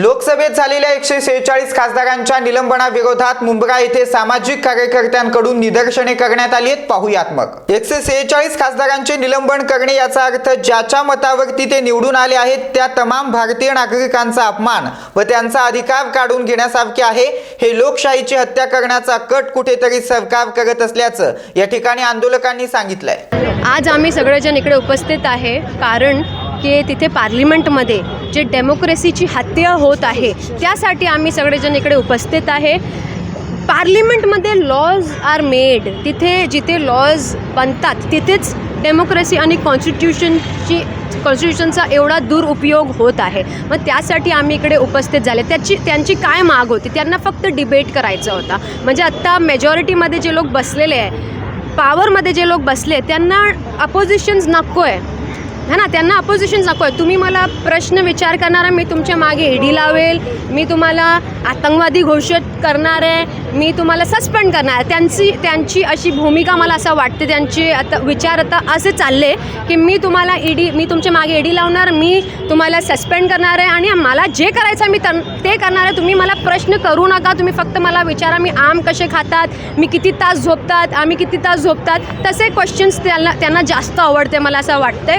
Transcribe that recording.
लोकसभेत झालेल्या एकशे सेहेचाळीस खासदारांच्या निलंबनाविरोधात मुंब्रा येथे सामाजिक कार्यकर्त्यांकडून निदर्शने करण्यात आली आहेत. पाहूयात मग. एकशे सेहेचाळीस खासदारांचे निलंबन करणे याचा अर्थ ज्याच्या मतावरती ते निवडून आले आहेत त्या तमाम भारतीय नागरिकांचा अपमान व त्यांचा अधिकार काढून घेण्यासारखे आहे. हे लोकशाहीची हत्या करण्याचा कट कुठेतरी सरकार करत असल्याचं या ठिकाणी आंदोलकांनी सांगितलंय. आज आम्ही सगळेजण इकडे उपस्थित आहे कारण की तिथे पार्लिमेंटमध्ये जे डेमोक्रेसीची हत्या होत आहे त्यासाठी आम्ही सगळेजण इकडे उपस्थित आहे. पार्लिमेंटमध्ये लॉज आर मेड तिथे जिथे लॉज बनतात तिथेच डेमोक्रेसी आणि कॉन्स्टिट्यूशनची कॉन्स्टिट्यूशनचा एवढा दुरुपयोग होत आहे. मग त्यासाठी आम्ही इकडे उपस्थित झाले. त्याची त्यांची काय माग होती? त्यांना फक्त डिबेट करायचा होता. म्हणजे आत्ता मेजॉरिटीमध्ये जे लोक बसलेले आहे पॉवरमध्ये जे लोक बसले त्यांना अपोजिशन्स नको आहे हा ना त्यांना अपोजिशन नको आहे तुम्ही मला प्रश्न विचार करणारा मी तुमच्या मागे ईडी लावेल मी तुम्हाला आतंकवादी घोषित करणार आहे मी तुम्हाला सस्पेंड करणार आहे. त्यांची त्यांची अशी भूमिका मला असं वाटते त्यांचे आता विचार आता असे चालले की मी तुम्हाला ईडी मी तुमच्या मागे ईडी लावणार मी तुम्हाला सस्पेंड करणार आहे आणि मला जे करायचं आहे मी तर ते करणार आहे. तुम्ही मला प्रश्न करू नका तुम्ही फक्त मला विचारा मी आम कसे खातात मी किती तास झोपतात आम्ही किती तास झोपतात. तसे क्वेश्चन्स त्यांना त्यांना जास्त आवडते मला असं वाटते